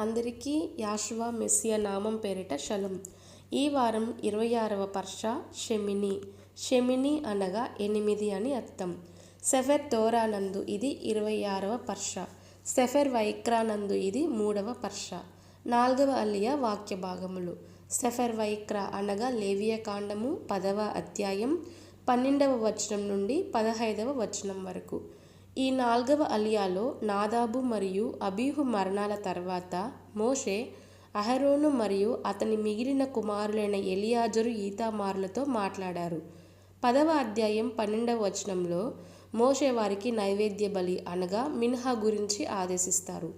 అందరికీ యాషువా మెస్సియ నామం పేరిట శలం ఈ వారం ఇరవై ఆరవ పర్ష షెమిని. షెమిని అనగా ఎనిమిది అని అర్థం. సెఫెర్ తోరానందు ఇది ఇరవై ఆరవ పర్ష. సెఫెర్ వైక్రానందు ఇది మూడవ పర్ష. నాలుగవ అలియా వాక్య భాగములు. సెఫెర్ వైక్రా అనగా లేవియ కాండము పదవ అధ్యాయం పన్నెండవ వచనం నుండి పదహైదవ వచనం వరకు. ఈ నాల్గవ అలియాలో నాదాబు మరియు అబీహు మరణాల తర్వాత మోషే అహరోను మరియు అతని మిగిలిన కుమారులైన ఎలియాజరు ఈతామారులతో మాట్లాడారు. పదవ అధ్యాయం పన్నెండవ వచనంలో మోషే వారికి నైవేద్య బలి అనగా మిన్హా గురించి ఆదేశిస్తారు.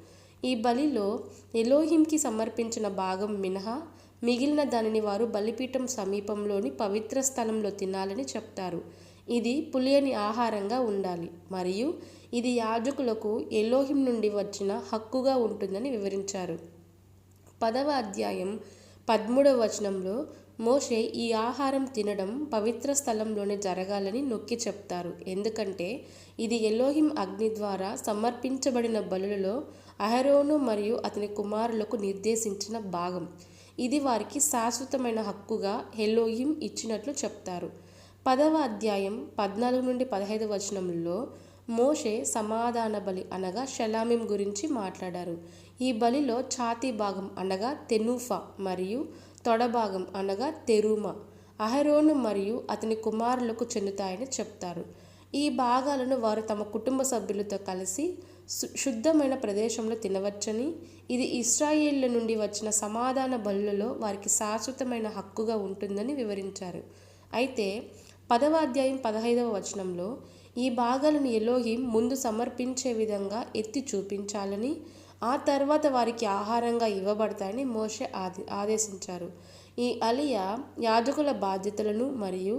ఈ బలిలో ఎలోహింకి సమర్పించిన భాగం మినహా మిగిలిన దానిని వారు బలిపీఠం సమీపంలోని పవిత్ర స్థలంలో తినాలని చెప్తారు. ఇది పులియని ఆహారంగా ఉండాలి. మరియు ఇది యాజకులకు ఎలోహిం నుండి వచ్చిన హక్కుగా ఉంటుందని వివరించారు. పదవ అధ్యాయం పదమూడవ వచనంలో మోషే ఈ ఆహారం తినడం పవిత్ర స్థలంలోనే జరగాలని నొక్కి చెప్తారు. ఎందుకంటే ఇది ఎలోహిం అగ్ని ద్వారా సమర్పించబడిన బలులలో అహరోను మరియు అతని కుమారులకు నిర్దేశించిన భాగం. ఇది వారికి శాశ్వతమైన హక్కుగా ఎలోహిం ఇచ్చినట్లు చెప్తారు. పదవ అధ్యాయం పద్నాలుగు నుండి పదహైదు వచనంలో మోషే సమాధాన బలి అనగా షలామిం గురించి మాట్లాడారు. ఈ బలిలో ఛాతీ భాగం అనగా తెనూఫా మరియు తొడభాగం అనగా తెరుమ. అహరోను మరియు అతని కుమారులకు చెందుతాయని చెప్తారు. ఈ భాగాలను వారు తమ కుటుంబ సభ్యులతో కలిసి శుద్ధమైన ప్రదేశంలో తినవచ్చని ఇది ఇస్రాయేళ్ళ నుండి వచ్చిన సమాధాన బలులలో వారికి శాశ్వతమైన హక్కుగా ఉంటుందని వివరించారు. అయితే పదవ అధ్యాయం పదహైదవ వచనంలో ఈ భాగాలను ఎలోహిం ముందు సమర్పించే విధంగా ఎత్తి చూపించాలని ఆ తర్వాత వారికి ఆహారంగా ఇవ్వబడతాయని మోషే ఆది ఆదేశించారు. ఈ అలియా యాజకుల బాధ్యతలను మరియు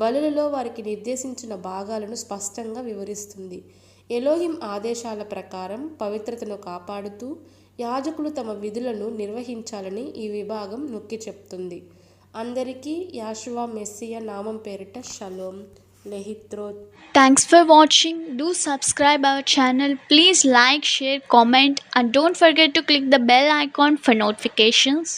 బలులలో వారికి నిర్దేశించిన భాగాలను స్పష్టంగా వివరిస్తుంది. ఎలోహిం ఆదేశాల ప్రకారం పవిత్రతను కాపాడుతూ యాజకులు తమ విధులను నిర్వహించాలని ఈ విభాగం నొక్కి చెప్తుంది. అందరికీ యాషువా మెస్సియ నామం పేరిట షలోం. లెహిత్రో. Thanks for watching do subscribe our channel please like share comment and don't forget to click the bell icon for notifications